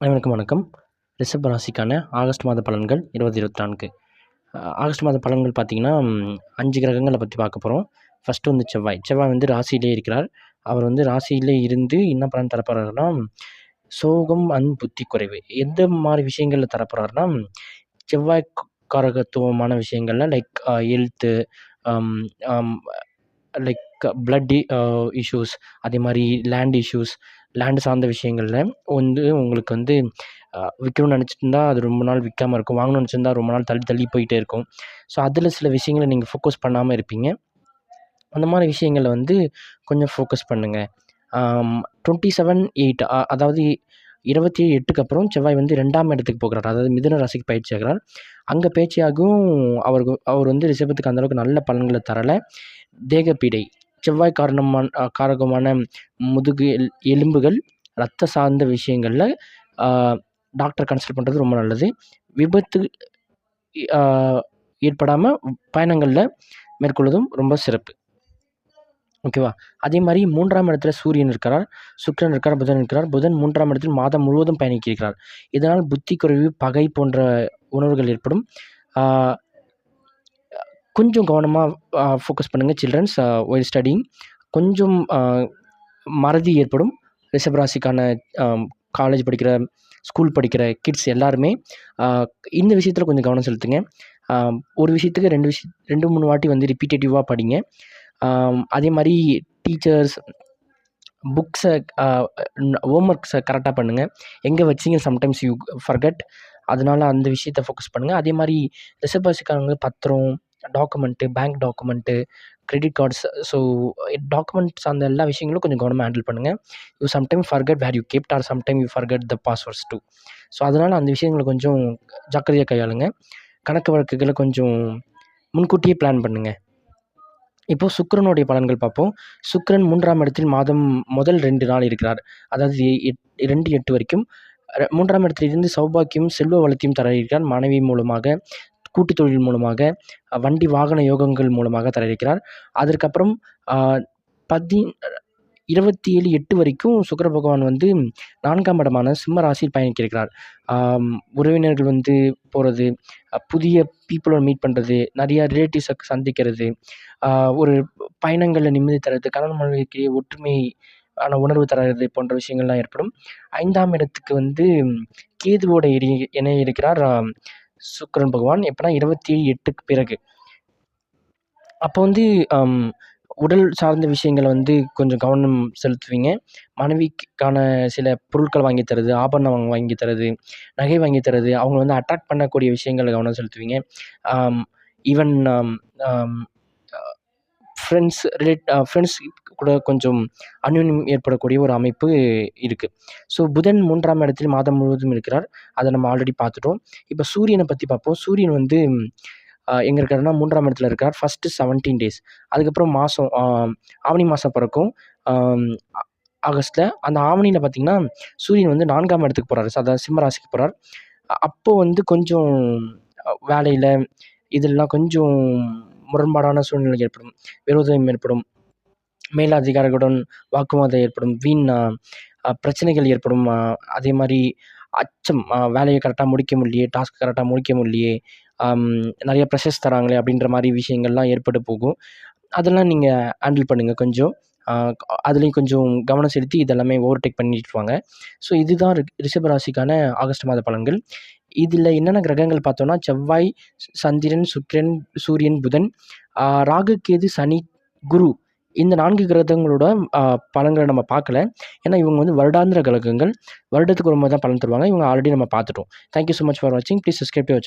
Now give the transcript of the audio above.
அனைவருக்கும் வணக்கம். ரிஷப் ராசிக்கான ஆகஸ்ட் மாத பலன்கள் இருபது இருபத்தி நான்கு. ஆகஸ்ட் மாத பலன்கள் பார்த்திங்கன்னா அஞ்சு கிரகங்களை பற்றி பார்க்க போகிறோம் ஃபஸ்ட்டு வந்து செவ்வாய். செவ்வாய் வந்து ராசியிலே இருக்கிறார். அவர் வந்து ராசியிலே இருந்து என்ன பலன் தரப்போகிறாருன்னா சோகம் அன் புத்தி குறைவு. எந்த மாதிரி விஷயங்களில் தரப்போகிறாருன்னா செவ்வாய் காரகத்துவமான விஷயங்களில் லைக் எழுத்து லைக் பிளட் இஷ்யூஸ் அதே மாதிரி லேண்ட் இஷ்யூஸ் லேண்டு சார்ந்த விஷயங்களில் வந்து உங்களுக்கு வந்து uh, விற்கணும்னு நினச்சிட்டு இருந்தால் அது ரொம்ப நாள் விற்காம இருக்கும். வாங்கணும்னு நினச்சிருந்தா ரொம்ப நாள் தள்ளி தள்ளி போயிட்டே இருக்கும். ஸோ அதில் சில விஷயங்களை நீங்கள் ஃபோக்கஸ் பண்ணாமல் இருப்பீங்க. அந்த மாதிரி விஷயங்களை வந்து கொஞ்சம் ஃபோக்கஸ் பண்ணுங்கள் டுவெண்ட்டி செவன் எயிட் அதாவது இருபத்தி எட்டுக்கு அப்புறம் செவ்வாய் வந்து ரெண்டாம் இடத்துக்கு போகிறார். அதாவது மிதுன ராசிக்கு பயிற்சி ஆகிறார். அங்கே பயிற்சியாகவும் அவருக்கு அவர் வந்து ரிஷபத்துக்கு அந்தளவுக்கு நல்ல பலன்களை தரலை. தேகப்பீடை செவ்வாய் காரணமான காரகமான முதுகு எல் எலும்புகள் ரத்த சார்ந்த விஷயங்களில் டாக்டர் கன்சல்ட் பண்ணுறது ரொம்ப நல்லது. விபத்து ஏற்படாமல் பயணங்களில் மேற்கொள்வதும் ரொம்ப சிறப்பு. ஓகேவா? அதே மாதிரி மூன்றாம் இடத்துல சூரியன் இருக்கிறார் சுக்கிரன் இருக்கிறார் புதன் இருக்கிறார். புதன் மூன்றாம் இடத்தில் மாதம் முழுவதும் பயணிக்கிறார் இதனால் புத்தி குறைவு பகை போன்ற உணர்வுகள் ஏற்படும். கொஞ்சம் கவனமாக ஃபோக்கஸ் பண்ணுங்கள் சில்ட்ரன்ஸ் ஒயில் ஸ்டடிங் கொஞ்சம் மறதி ஏற்படும். ரிஷபராசிக்கான காலேஜ் படிக்கிற ஸ்கூல் படிக்கிற கிட்ஸ் எல்லாருமே இந்த விஷயத்தில் கொஞ்சம் கவனம் செலுத்துங்க. ஒரு விஷயத்துக்கு ரெண்டு விஷய ரெண்டு மூணு வாட்டி வந்து ரிப்பீட்டேட்டிவாக படிங்க. அதே மாதிரி டீச்சர்ஸ் புக்ஸை ஹோம் ஒர்க்ஸை கரெக்டாக பண்ணுங்கள் எங்கே வச்சிங்க சம்டைம்ஸ் யூ ஃபர்கட் அதனால அந்த விஷயத்தை ஃபோக்கஸ் பண்ணுங்கள் அதே மாதிரி ரிஷபராசிக்காரங்க பத்திரம் document bank document credit cards so documents அந்த எல்லா விஷயங்களும் கொஞ்சம் கவனமாக ஹேண்டில் பண்ணுங்கள் you sometime forget where you kept or sometime you forget the passwords too so அதனால் அந்த விஷயங்களை கொஞ்சம் ஜாக்கிரதையாக கையாளுங்க. கணக்கு வழக்குகளை கொஞ்சம் முன்கூட்டியே பிளான் பண்ணுங்கள் இப்போது சுக்கரனுடைய பலன்கள் பார்ப்போம். சுக்கரன் மூன்றாம் இடத்தில் மாதம் முதல் ரெண்டு நாள் இருக்கிறார். அதாவது எட் ரெண்டு எட்டு வரைக்கும். மூன்றாம் இடத்திலிருந்து சௌபாக்கியம் செல்வ வளத்தையும் தர இருக்கிறார் மனைவி மூலமாக கூட்டு தொழில் மூலமாக வண்டி வாகன யோகங்கள் மூலமாக தர இருக்கிறார் அதற்கப்புறம் பதி இருபத்தி ஏழு எட்டு வரைக்கும் சுக்கர பகவான் வந்து நான்காம் இடமான சிம்ம ராசியில் பயணிக்கிறார். உறவினர்கள் வந்து போகிறது புதிய பீப்புளோட மீட் பண்ணுறது நிறையா ரிலேட்டிவ்ஸை சந்திக்கிறது ஒரு பயணங்களில் நிம்மதி தர்றது கணவன் மனைவிக்கு ஒற்றுமை ஆன உணர்வு தரது போன்ற விஷயங்கள்லாம் ஏற்படும். ஐந்தாம் இடத்துக்கு வந்து கேதுவோட இணை இணைய இருக்கிறார் சுக்கரன் பகவான். எப்போனா இருபத்தி எட்டுக்கு பிறகு. அப்போ வந்து உடல் சார்ந்த விஷயங்களை வந்து கொஞ்சம் கவனம் செலுத்துவீங்க. மனைவிக்கான சில பொருட்கள் வாங்கி தரது ஆபரணம் வாங்கி தரது நகை வாங்கி தரது அவங்கள வந்து அட்ராக்ட் பண்ணக்கூடிய விஷயங்களை கவனம் செலுத்துவீங்க. ஈவன் ஃப்ரெண்ட்ஸ் ரிலேட் ஃப்ரெண்ட்ஸ் கூட கொஞ்சம் அந்யோன்யம் ஏற்படக்கூடிய ஒரு அமைப்பு இருக்குது ஸோ புதன் மூன்றாம் இடத்தில் மாதம் முழுவதும் இருக்கிறார். அதை நம்ம ஆல்ரெடி பார்த்துட்டோம். இப்போ சூரியனை பற்றி பார்ப்போம். சூரியன் வந்து எங்கே இருக்காருன்னா மூன்றாம் இடத்துல இருக்கார். ஃபஸ்ட்டு செவன்டீன் டேஸ் அதுக்கப்புறம் மாதம் ஆவணி மாதம் பிறக்கும். ஆகஸ்ட்டில் அந்த ஆவணியில் பார்த்திங்கன்னா சூரியன் வந்து நான்காம் இடத்துக்கு போகிறாரு அதாவது சிம்மராசிக்கு போகிறார் அப்போது வந்து கொஞ்சம் வேலையில் இதெல்லாம் கொஞ்சம் முரண்பாடான சூழ்நிலை ஏற்படும். விரோதம் ஏற்படும். மேலதிகாரிகளுடன் வாக்குவாதம் ஏற்படும். வீண் பிரச்சனைகள் ஏற்படும். அதே மாதிரி அச்சம் வேலையை கரெக்டாக முடிக்க முடியலையே டாஸ்க் கரெக்டாக முடிக்க முடியலையே நிறைய ப்ரெஷர்ஸ் தராங்களே அப்படின்ற மாதிரி விஷயங்கள்லாம் ஏற்பட்டு போகும். அதெல்லாம் நீங்கள் ஹேண்டில் பண்ணுங்கள் கொஞ்சம். அதுலேயும் கொஞ்சம் கவனம் செலுத்தி இதெல்லாமே ஓவர்டேக் பண்ணிட்டு வாங்க. ஸோ இதுதான் ரிஷபராசிக்கான ஆகஸ்ட் மாத பலன்கள். இதில் என்னென்ன கிரகங்கள் பார்த்தோன்னா செவ்வாய் சந்திரன் சுக்கிரன் சூரியன் புதன் ராகு கேது சனி குரு இந்த நான்கு கிரகங்களோட பலன்களை நம்ம பார்க்கல. ஏன்னா இவங்க வந்து வருடாந்திர கிரகங்கள். வருடத்துக்கு ஒரு முறை தான் பலன் தருவாங்க. இவங்க ஆல்ரெடி நம்ம பார்த்துட்டோம். Thank you so much for வாட்சிங் ப்ளீஸ் சப்ஸ்கிரைப் யுவர் சேனல்